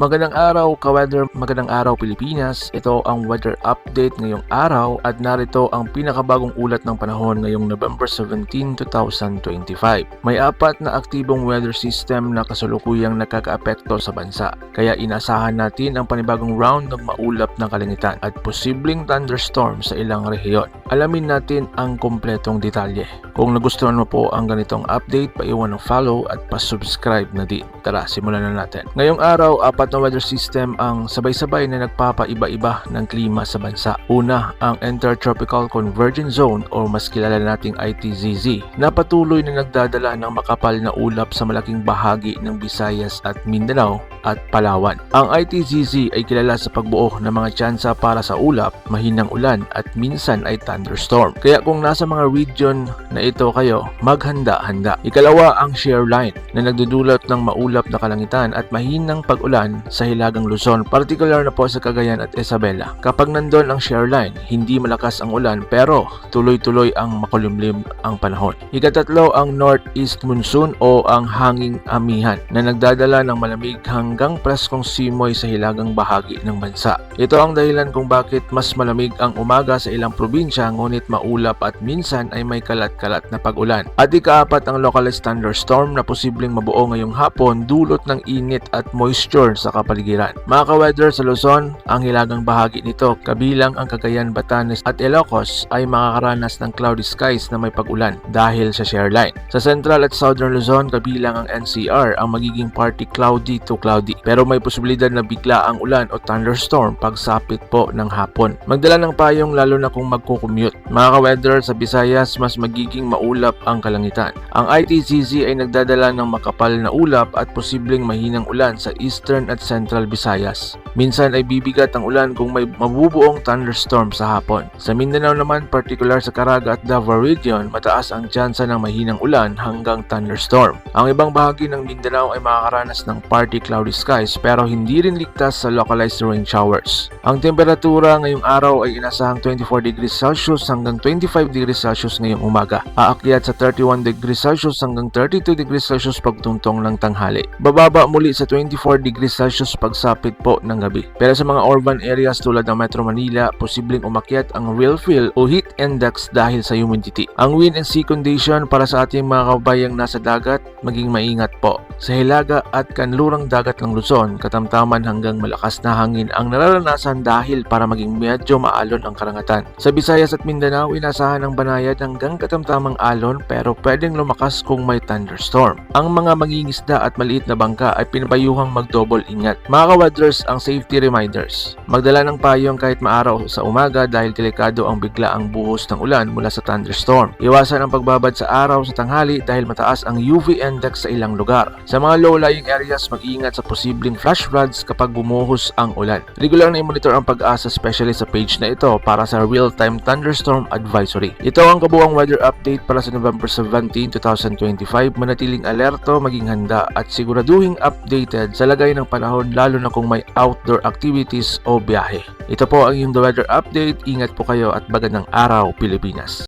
Magandang araw ka-weather, magandang araw Pilipinas. Ito ang weather update ngayong araw at narito ang pinakabagong ulat ng panahon ngayong November 17, 2025. May apat na aktibong weather system na kasalukuyang nakakaapekto sa bansa. Kaya inasahan natin ang panibagong round ng maulap na kalangitan at posibleng thunderstorm sa ilang rehiyon. Alamin natin ang kompletong detalye. Kung nagustuhan mo po ang ganitong update, paiwan ng follow at pa-subscribe na din. Tara, simulan na natin. Ngayong araw, apat na weather system ang sabay-sabay na nagpapaiba-iba ng klima sa bansa. Una, ang Intertropical Convergence Zone o mas kilala nating ITZZ na patuloy na nagdadala ng makapal na ulap sa malaking bahagi ng Visayas at Mindanao at Palawan. Ang ITZZ ay kilala sa pagbuo ng mga tsansa para sa ulap, mahinang ulan at minsan ay thunderstorm. Kaya kung nasa mga region na ito kayo, maghanda-handa. Ikalawa ang shear line na nagdudulot ng maulap na kalangitan at mahinang pag-ulan sa Hilagang Luzon, particular na po sa Cagayan at Isabela. Kapag nandun ang shear line, hindi malakas ang ulan pero tuloy-tuloy ang makulimlim ang panahon. Ikatatlo ang northeast monsoon o ang hanging amihan na nagdadala ng malamig hanggang preskong simoy sa hilagang bahagi ng bansa. Ito ang dahilan kung bakit mas malamig ang umaga sa ilang probinsya ngunit maulap at minsan ay may kalat-kalat na pag-ulan. At ikaapat ang localized thunderstorm na posibleng mabuo ngayong hapon dulot ng init at moisture sa kapaligiran. Mga ka-weather sa Luzon, ang hilagang bahagi nito kabilang ang Cagayan, Batanes at Ilocos ay makakaranas ng cloudy skies na may pag-ulan dahil sa shear line. Sa Central at Southern Luzon, kabilang ang NCR ang magiging partly cloudy to cloudy pero may posibilidad na bigla ang ulan o thunderstorm pagsapit po ng hapon. Magdala ng payong lalo na kung magko-commute. Mga ka-weather sa Visayas, mas magiging maulap ang kalangitan. Ang ITCZ ay nagdadala ng makapal na ulap at posibleng mahinang ulan sa Eastern at Central Visayas. Minsan ay bibigat ang ulan kung may mabubuong thunderstorm sa hapon. Sa Mindanao naman, particular sa Caraga at Davao Region, mataas ang tsansa ng mahinang ulan hanggang thunderstorm. Ang ibang bahagi ng Mindanao ay makakaranas ng partly cloudy skies pero hindi rin ligtas sa localized rain showers. Ang temperatura ngayong araw ay inasahang 24 degrees Celsius hanggang 25 degrees Celsius ngayong umaga. Aakyat sa 31 degrees Celsius hanggang 32 degrees Celsius pagtungtong ng tanghali. Bababa muli sa 24 degrees Celsius pagsapit po ng gabi. Pero sa mga urban areas tulad ng Metro Manila, posibleng umakyat ang real feel o heat index dahil sa humidity. Ang wind and sea condition para sa ating mga kabayang nasa dagat, maging maingat po. Sa hilaga at kanlurang dagat ng Luzon, katamtaman hanggang malakas na hangin ang nararanasan dahil para maging medyo maalon ang karangatan. Sa Visayas at Mindanao, inasahan ng banayad hanggang katamtamang alon pero pwedeng lumakas kung may thunderstorm. Ang mga mangingisda at maliit na bangka ay pinabayuhang mag-double ingat. Mga ka-weathers, ang safety reminders. Magdala ng payong kahit maaraw sa umaga dahil delikado ang biglaang buhos ng ulan mula sa thunderstorm. Iwasan ang pagbabad sa araw sa tanghali dahil mataas ang UV index sa ilang lugar. Sa mga low-lying areas, mag-ingat sa posibleng flash floods kapag bumuhos ang ulan. Regular na i-monitor ang pag-asa especially sa page na ito para sa real-time thunderstorm advisory. Ito ang kabuang weather update para sa November 17, 2025. Manatiling alerto, maging handa at siguraduhing updated sa lagay ng panahon lalo na kung may outdoor activities o biyahe. Ito po ang iyong The Weather Update. Ingat po kayo at magandang araw Pilipinas.